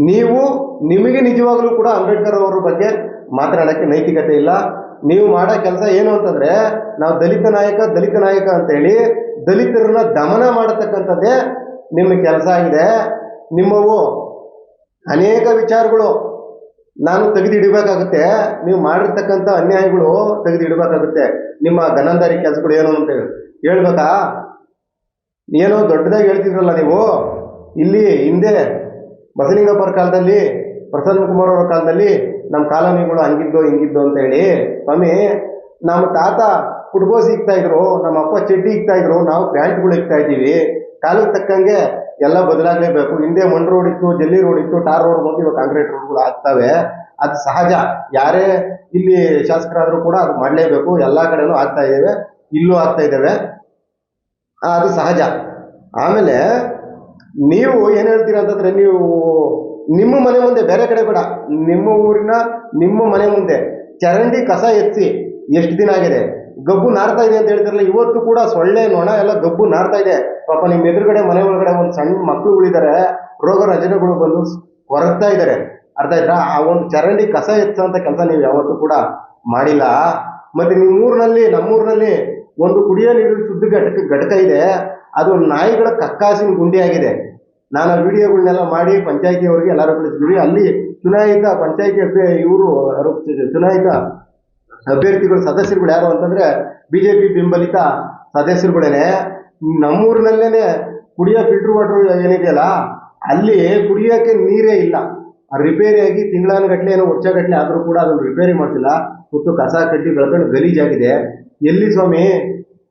ನೀವು ನಿಮಗೆ ನಿಜವಾಗ್ಲೂ ಕೂಡ ಅಂಬೇಡ್ಕರ್ ಅವರ ಬಗ್ಗೆ ಮಾತನಾಡೋಕ್ಕೆ ನೈತಿಕತೆ ಇಲ್ಲ. ನೀವು ಮಾಡೋ ಕೆಲಸ ಏನು ಅಂತಂದ್ರೆ ನಾವು ದಲಿತ ನಾಯಕ ದಲಿತ ನಾಯಕ ಅಂತೇಳಿ ದಲಿತರನ್ನ ದಮನ ಮಾಡತಕ್ಕಂಥದ್ದೇ ನಿಮ್ಮ ಕೆಲಸ ಆಗಿದೆ. ನಿಮ್ಮವು ಅನೇಕ ವಿಚಾರಗಳು ನಾನು ತೆಗೆದಿಡಬೇಕಾಗುತ್ತೆ. ನೀವು ಮಾಡಿರ್ತಕ್ಕಂಥ ಅನ್ಯಾಯಗಳು ತೆಗೆದಿಡಬೇಕಾಗುತ್ತೆ. ನಿಮ್ಮ ಗನಂದಾರಿ ಕೆಲಸಗಳು ಏನು ಅಂತ ಹೇಳಿ. ಹೇಳ್ಬೇಕಾ? ಏನೋ ದೊಡ್ಡದಾಗಿ ಹೇಳ್ತಿದ್ರಲ್ಲ ನೀವು? ಇಲ್ಲಿ ಹಿಂದೆ ಬಸಲಿಂಗಪ್ಪರ ಕಾಲದಲ್ಲಿ, ಪ್ರಸನ್ನ ಕುಮಾರ್ ಅವರ ಕಾಲದಲ್ಲಿ ನಮ್ಮ ಕಾಲೋನಿಗಳು ಹಂಗಿದ್ದೋ ಹಿಂಗಿದ್ದೋ ಅಂತ ಹೇಳಿ, ಸ್ವಾಮಿ, ನಮ್ಮ ತಾತ ಕುಡ್ಗೋಸ್ ಇಕ್ತಾ ಇದ್ರು, ನಮ್ಮ ಅಪ್ಪ ಚಡ್ಡಿ ಇಕ್ತಾ ಇದ್ರು, ನಾವು ಪ್ಯಾಂಟ್ಗಳು ಇಕ್ತಾ ಇದ್ದೀವಿ. ಕಾಲಕ್ಕೆ ತಕ್ಕಂಗೆ ಎಲ್ಲ ಬದಲಾಗಲೇಬೇಕು. ಹಿಂದೆ ಮಣ್ ರೋಡ್ ಇತ್ತು, ಜಲ್ಲಿ ರೋಡ್ ಇತ್ತು, ಟಾರ್ ರೋಡ್ ಬಂದು ಇವಾಗ ಕಾಂಕ್ರೀಟ್ ರೋಡ್ಗಳು ಆಗ್ತವೆ. ಅದು ಸಹಜ. ಯಾರೇ ಇಲ್ಲಿ ಶಾಸಕರಾದರೂ ಕೂಡ ಅದು ಮಾಡಲೇಬೇಕು. ಎಲ್ಲ ಕಡೆನೂ ಆಗ್ತಾ ಇದ್ದೇವೆ. ಇಲ್ಲೂ ಆಗ್ತಾ ಇದ್ದೇವೆ. ಅದು ಸಹಜ. ಆಮೇಲೆ ನೀವು ಏನು ಹೇಳ್ತೀರಾ ಅಂತಂದ್ರೆ ನೀವು ನಿಮ್ಮ ಮನೆ ಮುಂದೆ, ಬೇರೆ ಕಡೆ ಬೇಡ, ನಿಮ್ಮ ಊರಿನ ನಿಮ್ಮ ಮನೆ ಮುಂದೆ ಚರಂಡಿ ಕಸ ಎತ್ತಿ ಎಷ್ಟು ದಿನ ಆಗಿದೆ? ಗಬ್ಬು ನಾರ್ತಾ ಇದೆ ಅಂತ ಹೇಳ್ತಾರಲ್ಲ, ಇವತ್ತು ಕೂಡ ಸೊಳ್ಳೆ, ನೊಣ ಎಲ್ಲ ಗಬ್ಬು ನಾರ್ತಾ ಇದೆ. ಪಾಪ ನಿಮ್ಮ ಎದುರುಗಡೆ, ಮನೆ ಒಳಗಡೆ ಒಂದು ಸಣ್ಣ ಮಕ್ಕಳುಗಳಿದ್ದಾರೆ ರೋಗ ರಜನೆಗಳು ಬಂದು ಹೊರಗ್ತಾ ಇದ್ದಾರೆ ಅರ್ಥ ಆಯ್ತಾ? ಆ ಒಂದು ಚರಂಡಿ ಕಸ ಎತ್ತುವಂತ ಕೆಲಸ ನೀವು ಯಾವತ್ತೂ ಕೂಡ ಮಾಡಿಲ್ಲ. ಮತ್ತೆ ನಿಮ್ಮ ಊರಿನಲ್ಲಿ ನಮ್ಮೂರಿನಲ್ಲಿ ಒಂದು ಕುಡಿಯೋ ನೀರಿನ ಶುದ್ಧ ಘಟಕ ಘಟಕ ಇದೆ. ಅದು ನಾಯಿಗಳ ಕಕ್ಕಾಸಿನ ಗುಂಡಿ ಆಗಿದೆ ನಾನು ಆ ವಿಡಿಯೋಗಳನ್ನೆಲ್ಲ ಮಾಡಿ ಪಂಚಾಯಿತಿಯವರಿಗೆ ಎಲ್ಲರೂ ಕಳಿಸಿದ್ವಿ ಅಲ್ಲಿ ಚುನಾಯಿತ ಪಂಚಾಯಿತಿ ಅಭ್ಯ, ಇವರು ಚುನಾಯಿತ ಅಭ್ಯರ್ಥಿಗಳು, ಸದಸ್ಯರುಗಳು ಯಾರು ಅಂತಂದ್ರೆ ಬಿಜೆಪಿ ಬೆಂಬಲಿತ ಸದಸ್ಯರುಗಳೇನೆ. ನಮ್ಮೂರಿನಲ್ಲೇನೆ ಕುಡಿಯೋ ಫಿಲ್ಟರ್ ವಾಟರ್ ಏನಿದೆಯಲ್ಲ ಅಲ್ಲಿ ಕುಡಿಯೋಕೆ ನೀರೇ ಇಲ್ಲ. ಆ ರಿಪೇರಿಯಾಗಿ ತಿಂಗಳಾನುಗಟ್ಲೆ ಏನೋ ವರ್ಷಗಟ್ಟಲೆ ಆದರೂ ಕೂಡ ಅದನ್ನು ರಿಪೇರಿ ಮಾಡ್ತಿಲ್ಲ ಸುತ್ತು ಕಸ ಕಡ್ಡಿ ಬೆಳ್ಕೊಂಡು ಗಲೀಜಾಗಿದೆ. ಎಲ್ಲಿ ಸ್ವಾಮಿ?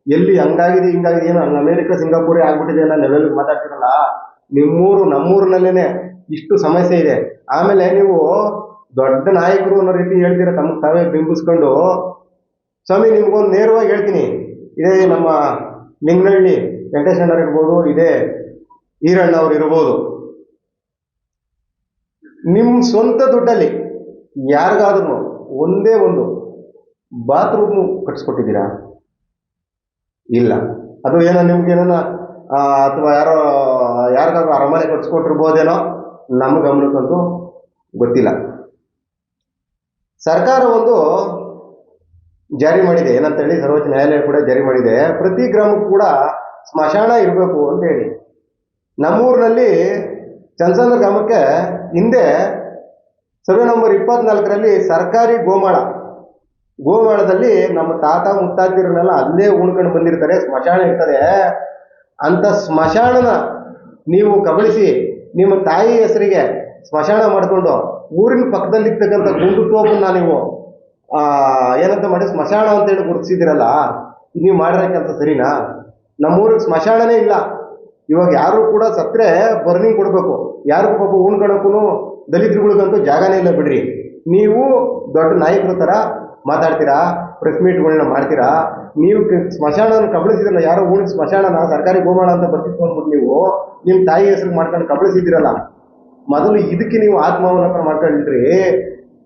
ಎಲ್ಲಿ ಹಂಗಾಗಿದೆ, ಹಿಂಗಾಗಿದೆ, ಏನು? ಹಂಗ ಅಮೇರಿಕ, ಸಿಂಗಾಪುರೇ ಆಗ್ಬಿಟ್ಟಿದೆ ಅನ್ನೋ ಲೆವೆಲ್ ಮಾತಾಡ್ತಿರಲ್ಲ? ನಿಮ್ಮೂರು, ನಮ್ಮೂರಿನಲ್ಲೇನೆ ಇಷ್ಟು ಸಮಸ್ಯೆ ಇದೆ. ಆಮೇಲೆ ನೀವು ದೊಡ್ಡ ನಾಯಕರು ಅನ್ನೋ ರೀತಿ ಹೇಳ್ತೀರ ತಮ್ಮ ತಾವೇ ಬಿಂಬಿಸ್ಕೊಂಡು. ಸ್ವಾಮಿ, ನಿಮ್ಗೊಂದು ನೇರವಾಗಿ ಹೇಳ್ತೀನಿ. ಇದೇ ನಮ್ಮ ಲಿಂಗನಹಳ್ಳಿ ವೆಂಕಟೇಶಣ್ಣವ್ರು ಇರ್ಬೋದು, ಇದೇ ಈರಣ್ಣವ್ರು ಇರ್ಬೋದು. ನಿಮ್ಮ ಸ್ವಂತ ದುಡ್ಡಲ್ಲಿ ಯಾರಿಗಾದ್ರೂ ಒಂದೇ ಒಂದು ಬಾತ್ರೂಮ್ ಕಟ್ಸ್ಕೊಟ್ಟಿದ್ದೀರಾ? ಇಲ್ಲ. ಅದು ಏನೋ ನಿಮ್ಗೆ ಏನೋ ಅಥವಾ ಯಾರೋ, ಯಾರಿಗಾದ್ರೂ ಅರಮನೆ ಕಟ್ಸ್ಕೊಟ್ಟಿರ್ಬೋದೇನೋ, ನಮ್ಮ ಗಮನಕ್ಕಂತೂ ಗೊತ್ತಿಲ್ಲ. ಸರ್ಕಾರ ಒಂದು ಜಾರಿ ಮಾಡಿದೆ. ಏನಂತೇಳಿ ಸರ್ವೋಚ್ಚ ನ್ಯಾಯಾಲಯ ಕೂಡ ಜಾರಿ ಮಾಡಿದೆ. ಪ್ರತಿ ಗ್ರಾಮಕ್ಕೂ ಕೂಡ ಸ್ಮಶಾನ ಇರಬೇಕು ಅಂತ ಹೇಳಿ. ನಮ್ಮೂರಿನಲ್ಲಿ ಚಂದ್ರ ಗ್ರಾಮಕ್ಕೆ ಹಿಂದೆ ಸರ್ವೆ ನಂಬರ್ ಇಪ್ಪತ್ನಾಲ್ಕರಲ್ಲಿ ಸರ್ಕಾರಿ ಗೋಮಾಳ ಗೋಮಾಳದಲ್ಲಿ ನಮ್ಮ ತಾತ ಮುತ್ತಾತಿರನ್ನೆಲ್ಲ ಅಲ್ಲೇ ಉಣ್ಕೊಂಡು ಬಂದಿರ್ತಾರೆ, ಸ್ಮಶಾನ ಇರ್ತದೆ. ಅಂತ ಸ್ಮಶಾನನ ನೀವು ಕಬಳಿಸಿ ನಿಮ್ಮ ತಾಯಿ ಹೆಸರಿಗೆ ಸ್ಮಶಾನ ಮಾಡಿಕೊಂಡು, ಊರಿನ ಪಕ್ಕದಲ್ಲಿರ್ತಕ್ಕಂಥ ಗುಂಡು ತೋಪನ್ನ ನೀವು ಏನಂತ ಮಾಡಿ ಸ್ಮಶಾನ ಅಂತ ಹೇಳಿ ಗುರುತಿಸಿದಿರಲ್ಲ ನೀವು ಮಾಡಿರೋ ಕೆಲಸ ಸರಿನಾ? ನಮ್ಮೂರಿಗೆ ಸ್ಮಶಾನನೇ ಇಲ್ಲ. ಇವಾಗ ಯಾರು ಕೂಡ ಸತ್ರೆ ಬರ್ನಿಂಗ್ ಕೊಡಬೇಕು. ಯಾರು ಪಾಪ ಉಣ್ಕೊಳಕ್ಕೂ ದಲಿತರುಗಳಿಗಂತೂ ಜಾಗನೇ ಇಲ್ಲ ಬಿಡ್ರಿ. ನೀವು ದೊಡ್ಡ ನಾಯಕರ ಥರ ಮಾತಾಡ್ತೀರಾ? ಪ್ರೆಸ್ ಮೀಟ್ಗಳನ್ನ ಮಾಡ್ತೀರಾ? ನೀವು ಸ್ಮಶಾನ ಕಬಳಿಸಿದ್ರಲ್ಲ, ಯಾರೋ ಊಣ ಸ್ಮಶಾನನ, ಸರ್ಕಾರಿ ಗೋಮಾಳ ಅಂತ ಬರ್ತಿತ್ತು ಅಂದ್ಬಿಟ್ಟು ನೀವು ನಿಮ್ಮ ತಾಯಿ ಹೆಸರು ಮಾಡ್ಕೊಂಡು ಕಬಳಿಸಿದ್ದೀರಲ್ಲ, ಮೊದಲು ಇದಕ್ಕೆ ನೀವು ಆತ್ಮಾವಲೋಕನ ಮಾಡ್ಕೊಂಡ್ರಿ.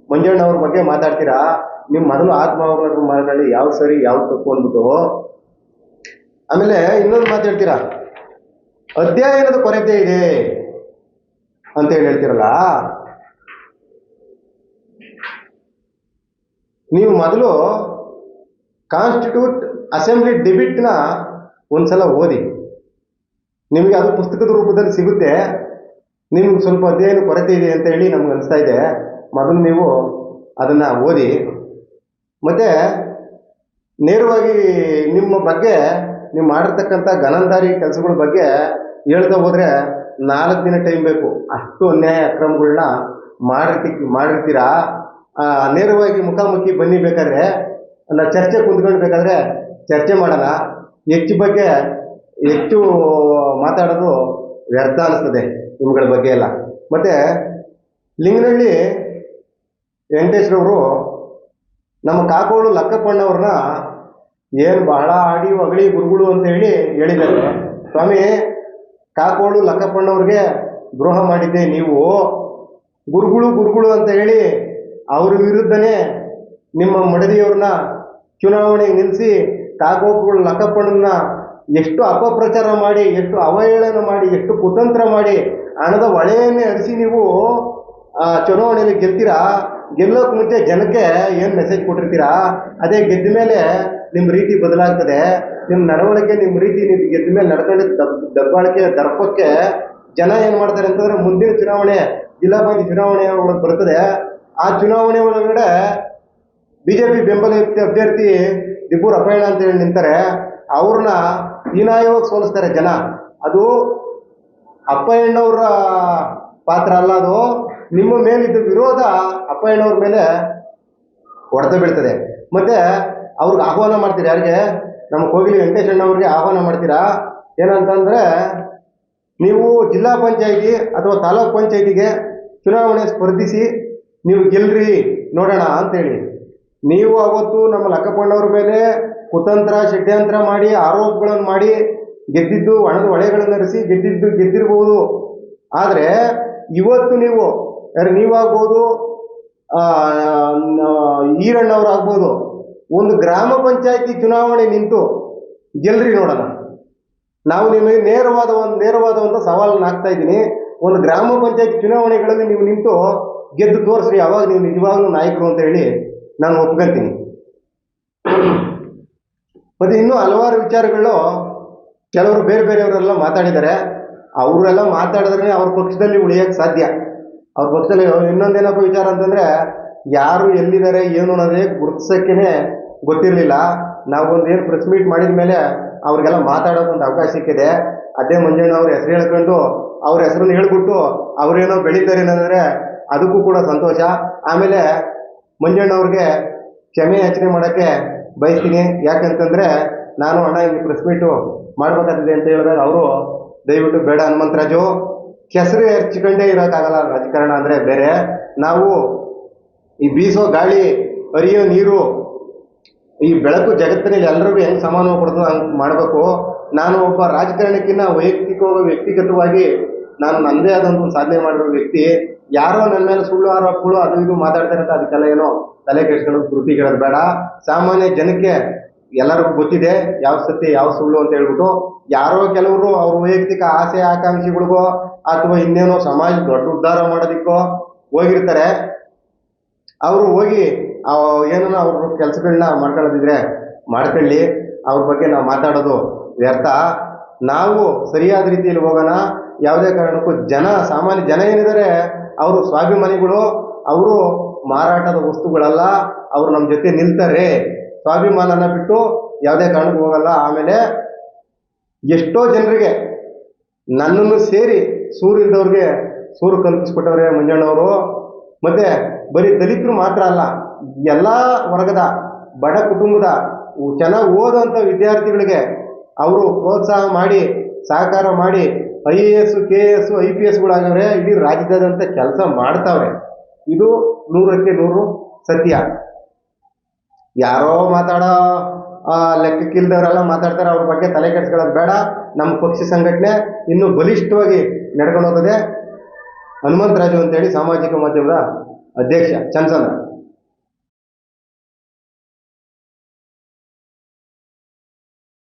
ಮಂಜಣ್ಣ ಅವ್ರ ಬಗ್ಗೆ ಮಾತಾಡ್ತೀರಾ? ನಿಮ್ಮ ಮೊದಲು ಆತ್ಮಾವಲೋಕನ ಮಾಡ್ಕೊಳ್ಳಿ, ಯಾವ ಸರಿ, ಯಾವ ತಪ್ಪು ಅಂದ್ಬಿಟ್ಟು. ಆಮೇಲೆ ಇನ್ನೊಂದು ಮಾತಾಡ್ತೀರಾ ಅಧ್ಯಯನದ ಕೊರತೆ ಇದೆ ಅಂತ ಹೇಳಿ ಹೇಳ್ತೀರಲ್ಲ? ನೀವು ಮೊದಲು ಕಾನ್ಸ್ಟಿಟ್ಯೂಟ್ ಅಸೆಂಬ್ಲಿ ಡಿಬಿಟ್ನ ಒಂದ್ಸಲ ಓದಿ. ನಿಮಗೆ ಅದು ಪುಸ್ತಕದ ರೂಪದಲ್ಲಿ ಸಿಗುತ್ತೆ. ನಿಮ್ಗೆ ಸ್ವಲ್ಪ ಅಧ್ಯಯನ ಕೊರತೆ ಇದೆ ಅಂತ ಹೇಳಿ ನಮ್ಗೆ ಅನಿಸ್ತಾ ಇದೆ. ಮೊದಲು ನೀವು ಅದನ್ನು ಓದಿ. ಮತ್ತು ನೇರವಾಗಿ ನಿಮ್ಮ ಬಗ್ಗೆ, ನೀವು ಮಾಡಿರ್ತಕ್ಕಂಥ ಘನಂದಾರಿ ಕೆಲಸಗಳ ಬಗ್ಗೆ ಹೇಳ್ತಾ ಹೋದರೆ ನಾಲ್ಕು ದಿನ ಟೈಮ್ ಬೇಕು. ಅಷ್ಟು ಅನ್ಯಾಯ ಅಕ್ರಮಗಳನ್ನ ಮಾಡಿರ್ತಿ ಮಾಡಿರ್ತೀರಾ? ನೇರವಾಗಿ ಮುಖಾಮುಖಿ ಬನ್ನಿ ಬೇಕಾದ್ರೆ, ಅಲ್ಲ, ಚರ್ಚೆ ಕುಂತ್ಕೊಂಡು ಬೇಕಾದ್ರೆ ಚರ್ಚೆ ಮಾಡೋಣ. ಹೆಚ್ಚು ಬಗ್ಗೆ, ಹೆಚ್ಚು ಮಾತಾಡೋದು ವ್ಯರ್ಥ ಅನಿಸ್ತದೆ ನಿಮ್ಗಳ ಬಗ್ಗೆ ಎಲ್ಲ. ಮತ್ತು, ಲಿಂಗನಹಳ್ಳಿ ವೆಂಕಟೇಶ್ರವರು ನಮ್ಮ ಕಾಕೋಳು ಲಕ್ಕಪ್ಪಣ್ಣವ್ರನ್ನ ಏನು ಬಹಳ ಆಡಿ ಹೊಗಳಿ ಗುರುಗಳು ಅಂತ ಹೇಳಿ ಹೇಳಿದ್ದಾರೆ. ಸ್ವಾಮಿ, ಕಾಕೋಳು ಲಕ್ಕಪ್ಪಣ್ಣವ್ರಿಗೆ ದ್ರೋಹ ಮಾಡಿದ್ದೆ ನೀವು. ಗುರುಗಳು ಗುರುಗಳು ಅಂತ ಹೇಳಿ ಅವ್ರ ವಿರುದ್ಧನೇ ನಿಮ್ಮ ಮಡದಿಯವ್ರನ್ನ ಚುನಾವಣೆಗೆ ನಿಲ್ಲಿಸಿ ಕಾಕೋಗಳು ಲಕ್ಕಪ್ಪಣ್ಣನ ಎಷ್ಟು ಅಪಪ್ರಚಾರ ಮಾಡಿ, ಎಷ್ಟು ಅವಹೇಳನ ಮಾಡಿ, ಎಷ್ಟು ಕುತಂತ್ರ ಮಾಡಿ, ಹಣದ ಹೊಳೆಯನ್ನೇ ಹರಿಸಿ ನೀವು ಚುನಾವಣೆಯಲ್ಲಿ ಗೆಲ್ತೀರಾ? ಗೆಲ್ಲೋಕೆ ಮುಂಚೆ ಜನಕ್ಕೆ ಏನು ಮೆಸೇಜ್ ಕೊಟ್ಟಿರ್ತೀರಾ? ಅದೇ ಗೆದ್ದ ಮೇಲೆ ನಿಮ್ಮ ರೀತಿ ಬದಲಾಗ್ತದೆ. ನಿಮ್ಮ ನಡವಳಿಕೆ ನಿಮ್ಮ ರೀತಿ ನೀವು ಗೆದ್ದ ಮೇಲೆ ನಡ್ಕೊಂಡು ದಬ್, ದಬ್ಬಾಳಿಕೆ, ದರ್ಪಕ್ಕೆ ಜನ ಏನು ಮಾಡ್ತಾರೆ ಅಂತಂದರೆ ಮುಂದಿನ ಚುನಾವಣೆ, ಜಿಲ್ಲಾ ಪಂಚಾಯತ್ ಚುನಾವಣೆ ಒಳಗೆ ಬರ್ತದೆ. ಆ ಚುನಾವಣೆ ಒಳಗಡೆ ಬಿಜೆಪಿ ಬೆಂಬಲಯುಕ್ತ ಅಭ್ಯರ್ಥಿ ದಿಬ್ಬೂರ್ ಅಪ್ಪಯ್ಯಣ್ಣ ಅಂತ ಹೇಳಿ ನಿಂತಾರೆ. ಅವ್ರನ್ನ ಹೀನಾಯವಾಗಿ ಸೋಲಿಸ್ತಾರೆ ಜನ. ಅದು ಅಪ್ಪಯ್ಯಣ್ಣವ್ರ ಪಾತ್ರ ಅಲ್ಲ ಅದು. ನಿಮ್ಮ ಮೇಲಿದ್ದ ವಿರೋಧ ಅಪ್ಪಯ್ಯಣ್ಣವ್ರ ಮೇಲೆ ಹೊಡೆತ ಬೀಳ್ತದೆ. ಮತ್ತೆ ಅವ್ರಿಗೆ ಆಹ್ವಾನ ಮಾಡ್ತೀರಾ ಯಾರಿಗೆ? ನಮ್ಮ ಕೋಗಿಲಿ ವೆಂಕಟೇಶಣ್ಣ ಅವ್ರಿಗೆ ಆಹ್ವಾನ ಮಾಡ್ತೀರಾ? ಏನಂತಂದ್ರೆ ನೀವು ಜಿಲ್ಲಾ ಪಂಚಾಯಿತಿ ಅಥವಾ ತಾಲೂಕ್ ಪಂಚಾಯಿತಿಗೆ ಚುನಾವಣೆ ಸ್ಪರ್ಧಿಸಿ ನೀವು ಗೆಲ್ರಿ, ನೋಡೋಣ ಅಂತೇಳಿ. ನೀವು ಅವತ್ತು ನಮ್ಮ ಲಕ್ಕಪ್ಪಣ್ಣವ್ರ ಮೇಲೆ ಕುತಂತ್ರ, ಷಡ್ಯಂತ್ರ ಮಾಡಿ, ಆರೋಪಗಳನ್ನು ಮಾಡಿ ಗೆದ್ದಿದ್ದು, ಹಣದ ಹೊಳೆಗಳನ್ನು ಹರಿಸಿ ಗೆದ್ದಿದ್ದು ಗೆದ್ದಿರ್ಬೋದು. ಆದರೆ ಇವತ್ತು ನೀವು, ಯಾರು ನೀವಾಗ್ಬೋದು ಈರಣ್ಣವ್ರು ಆಗ್ಬೋದು, ಒಂದು ಗ್ರಾಮ ಪಂಚಾಯತಿ ಚುನಾವಣೆ ನಿಂತು ಗೆಲ್ರಿ ನೋಡೋಣ. ನಾವು ನಿಮಗೆ ನೇರವಾದ ಒಂದು ನೇರವಾದ ಒಂದು ಸವಾಲನ್ನು ಹಾಕ್ತಾ ಇದ್ದೀನಿ. ಒಂದು ಗ್ರಾಮ ಪಂಚಾಯತ್ ಚುನಾವಣೆಗಳಲ್ಲಿ ನೀವು ನಿಂತು ಗೆದ್ದು ತೋರಿಸ್ರಿ, ಅವಾಗ ನೀವು ನಿಜವಾಗ್ಲೂ ನಾಯಕರು ಅಂತ ಹೇಳಿ ನಾನು ಒಪ್ಕೊಂತೀನಿ ಮತ್ತೆ ಇನ್ನೂ ಹಲವಾರು ವಿಚಾರಗಳು ಕೆಲವರು ಬೇರೆ ಬೇರೆಯವರೆಲ್ಲ ಮಾತಾಡಿದ್ದಾರೆ. ಅವರೆಲ್ಲ ಮಾತಾಡಿದ್ರೆ ಅವ್ರ ಪಕ್ಷದಲ್ಲಿ ಉಳಿಯಕ್ಕೆ ಸಾಧ್ಯ. ಅವ್ರ ಪಕ್ಷದಲ್ಲಿ ಇನ್ನೊಂದೇನಪ್ಪ ವಿಚಾರ ಅಂತಂದ್ರೆ, ಯಾರು ಎಲ್ಲಿದ್ದಾರೆ, ಏನು ಅನ್ನೋದೇ ಗುರುತಿಸೋಕ್ಕೇನೆ ಗೊತ್ತಿರಲಿಲ್ಲ. ನಾವೊಂದು ಏನು ಪ್ರೆಸ್ ಮೀಟ್ ಮಾಡಿದ ಮೇಲೆ ಅವ್ರಿಗೆಲ್ಲ ಒಂದು ಅವಕಾಶ ಸಿಕ್ಕಿದೆ. ಅದೇ ಮಂಜಣ್ಣ ಅವ್ರ ಹೆಸರು ಹೇಳ್ಕೊಂಡು, ಅವ್ರ ಹೆಸರನ್ನು ಹೇಳ್ಬಿಟ್ಟು ಅವ್ರೇನೋ ಬೆಳೀತಾರೆ ಏನಂದ್ರೆ ಅದಕ್ಕೂ ಕೂಡ ಸಂತೋಷ. ಆಮೇಲೆ ಮಂಜಣ್ಣ ಅವ್ರಿಗೆ ಕ್ಷಮೆ ಯಾಚನೆ ಮಾಡೋಕ್ಕೆ ಬಯಸ್ತೀನಿ. ಯಾಕಂತಂದರೆ ನಾನು ಅಣ್ಣ ಇಲ್ಲಿ ಪ್ರೆಸ್ ಮೀಟು ಮಾಡ್ಬೇಕಾಗ್ತದೆ ಅಂತ ಹೇಳಿದಾಗ ಅವರು ದಯವಿಟ್ಟು ಬೇಡ ಹನುಮಂತರಾಜು. ಕೆಸರು ಹಚ್ಕೊಂಡೇ ಇರೋಕ್ಕಾಗಲ್ಲ ರಾಜಕಾರಣ ಅಂದರೆ ಬೇರೆ. ನಾವು ಈ ಬೀಸೋ ಗಾಳಿ, ಹರಿಯೋ ನೀರು, ಈ ಬೆಳಕು ಜಗತ್ತಿನಲ್ಲಿ ಎಲ್ಲರಿಗೂ ಹೆಂಗೆ ಸಮಾನವಾಗಿ ಕೊಡ್ತದೆ ಹಂಗೆ ಮಾಡಬೇಕು. ನಾನು ಒಬ್ಬ ರಾಜಕಾರಣಕ್ಕಿಂತ ವೈಯಕ್ತಿಕವಾಗಿ ವ್ಯಕ್ತಿಗತವಾಗಿ ನಾನು ನನ್ನದೇ ಆದಂಥ ಸಾಧನೆ ಮಾಡಿರೋ ವ್ಯಕ್ತಿ. ಯಾರೋ ನನ್ನ ಮೇಲೆ ಸುಳ್ಳು ಆರೋಪಗಳು ಅದು ಇದು ಮಾತಾಡ್ತಾರೆ ಅದಕ್ಕೆಲ್ಲ ಏನೋ ತಲೆ ಕೆಡ್ಸ್ಕೊಳ್ಳೋದು ಕೇಳೋದು ಬೇಡ. ಸಾಮಾನ್ಯ ಜನಕ್ಕೆ ಎಲ್ಲರಿಗೂ ಗೊತ್ತಿದೆ ಯಾವ ಸತ್ಯ, ಯಾವ ಸುಳ್ಳು ಅಂತ ಹೇಳ್ಬಿಟ್ಟು ಯಾರೋ ಕೆಲವರು ಅವ್ರ ವೈಯಕ್ತಿಕ ಆಸೆ, ಆಕಾಂಕ್ಷೆಗಳಿಗೋ ಅಥವಾ ಇನ್ನೇನೋ ಸಮಾಜ ದೊಡ್ಡ ಉದ್ಧಾರ ಮಾಡೋದಿಕ್ಕೋ ಹೋಗಿರ್ತಾರೆ. ಅವರು ಹೋಗಿ ಏನನ್ನ ಅವ್ರ ಕೆಲಸಗಳನ್ನ ಮಾಡ್ಕೊಳ್ಳೋದಿದ್ರೆ ಮಾಡ್ಕೊಳ್ಳಿ, ಅವ್ರ ಬಗ್ಗೆ ನಾವು ಮಾತಾಡೋದು ವ್ಯರ್ಥ. ನಾವು ಸರಿಯಾದ ರೀತಿಯಲ್ಲಿ ಹೋಗೋಣ. ಯಾವುದೇ ಕಾರಣಕ್ಕೂ ಜನ, ಸಾಮಾನ್ಯ ಜನ ಏನಿದ್ದಾರೆ ಅವರು ಸ್ವಾಭಿಮಾನಿಗಳು, ಅವರು ಮಾರಾಟದ ವಸ್ತುಗಳಲ್ಲ, ಅವರು ನಮ್ಮ ಜೊತೆ ನಿಲ್ತಾರೆ. ಸ್ವಾಭಿಮಾನನ ಬಿಟ್ಟು ಯಾವುದೇ ಕಾರಣಕ್ಕೂ ಹೋಗಲ್ಲ. ಆಮೇಲೆ ಎಷ್ಟೋ ಜನರಿಗೆ ನನ್ನನ್ನು ಸೇರಿ ಸೂರಿಲ್ದವ್ರಿಗೆ ಸೂರು ಕಲ್ಪಿಸ್ಕೊಟ್ಟವ್ರೆ ಮಂಜಣ್ಣವರು. ಮತ್ತೆ ಬರೀ ದಲಿತರು ಮಾತ್ರ ಅಲ್ಲ, ಎಲ್ಲ ವರ್ಗದ ಬಡ ಕುಟುಂಬದ ಚೆನ್ನಾಗಿ ಓದುವಂಥ ವಿದ್ಯಾರ್ಥಿಗಳಿಗೆ ಅವರು ಪ್ರೋತ್ಸಾಹ ಮಾಡಿ, ಸಹಕಾರ ಮಾಡಿ I A S, K A S, I P ಎಸ್ಗಳಾಗವ್ರೆ ಇಡೀ ರಾಜ್ಯದಾದ್ಯಂತ ಕೆಲಸ ಮಾಡ್ತಾವ್ರೆ. ಇದು ನೂರಕ್ಕೆ ನೂರು ಸತ್ಯ. ಯಾರೋ ಮಾತಾಡೋ ಲೆಕ್ಕಕ್ಕಿಲ್ದವರೆಲ್ಲ ಮಾತಾಡ್ತಾರೆ, ಅವ್ರ ಬಗ್ಗೆ ತಲೆ ಕೆಡಿಸ್ಕೊಳ್ಳೋದು ಬೇಡ. ನಮ್ಮ ಪಕ್ಷ ಸಂಘಟನೆ ಇನ್ನೂ ಬಲಿಷ್ಠವಾಗಿ ನಡ್ಕೊಂಡು ಹೋಗ್ತದೆ. ಹನುಮಂತರಾಜು ಅಂತೇಳಿ ಸಾಮಾಜಿಕ ಮಾಧ್ಯಮದ ಅಧ್ಯಕ್ಷ ಚಂದ್ರಚಂದ್ರ